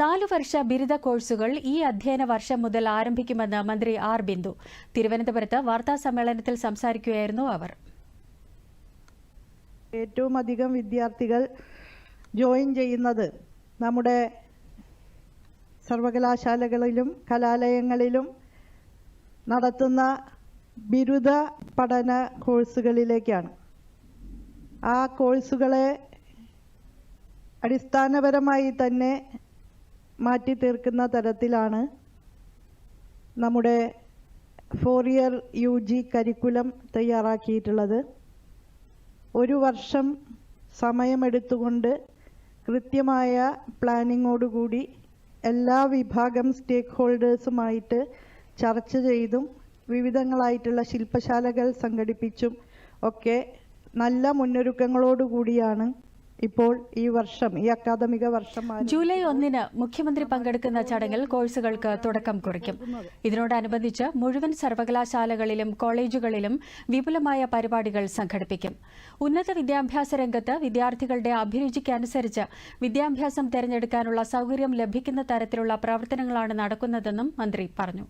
നാലു വർഷ ബിരുദ കോഴ്സുകൾ ഈ അധ്യയന വർഷം മുതൽ ആരംഭിക്കുമെന്ന് മന്ത്രി ആർ ബിന്ദു. തിരുവനന്തപുരത്ത് വാർത്താ സമ്മേളനത്തിൽ സംസാരിക്കുകയായിരുന്നു അവർ. ഏറ്റവും അധികം വിദ്യാർത്ഥികൾ ജോയിൻ ചെയ്യുന്നത് നമ്മുടെ സർവകലാശാലകളിലും കലാലയങ്ങളിലും നടത്തുന്ന ബിരുദ പഠന കോഴ്സുകളിലേക്കാണ്. ആ കോഴ്സുകളെ അടിസ്ഥാനപരമായി തന്നെ മാറ്റി തീർക്കുന്ന തരത്തിലാണ് നമ്മുടെ four year U G curriculum തയ്യാറാക്കിയിട്ടുള്ളത്. ഒരു വർഷം സമയമെടുത്തുകൊണ്ട് കൃത്യമായ പ്ലാനിങ്ങോടുകൂടി എല്ലാ വിഭാഗം സ്റ്റേക്ക് ഹോൾഡേഴ്സുമായിട്ട് ചർച്ച ചെയ്തും വിവിധങ്ങളായിട്ടുള്ള ശില്പശാലകൾ സംഘടിപ്പിച്ചും ഒക്കെ നല്ല മുന്നൊരുക്കങ്ങളോടുകൂടിയാണ് ഇപ്പോൾ ഈ വർഷം ഈ അക്കാദമിക വർഷം. ജൂലൈ ഒന്നിന് മുഖ്യമന്ത്രി പങ്കെടുക്കുന്ന ചടങ്ങിൽ കോഴ്സുകൾക്ക് തുടക്കം കുറിക്കും ഇതിനോടനുബന്ധിച്ച് മുഴുവൻ സർവകലാശാലകളിലും കോളേജുകളിലും വിപുലമായ പരിപാടികൾ സംഘടിപ്പിക്കും ഉന്നത വിദ്യാഭ്യാസ രംഗത്ത് വിദ്യാർത്ഥികളുടെ അഭിരുചിക്കനുസരിച്ച് വിദ്യാഭ്യാസം തെരഞ്ഞെടുക്കാനുള്ള സൌകര്യം ലഭിക്കുന്ന തരത്തിലുള്ള പ്രവർത്തനങ്ങളാണ് നടക്കുന്നതെന്നും മന്ത്രി പറഞ്ഞു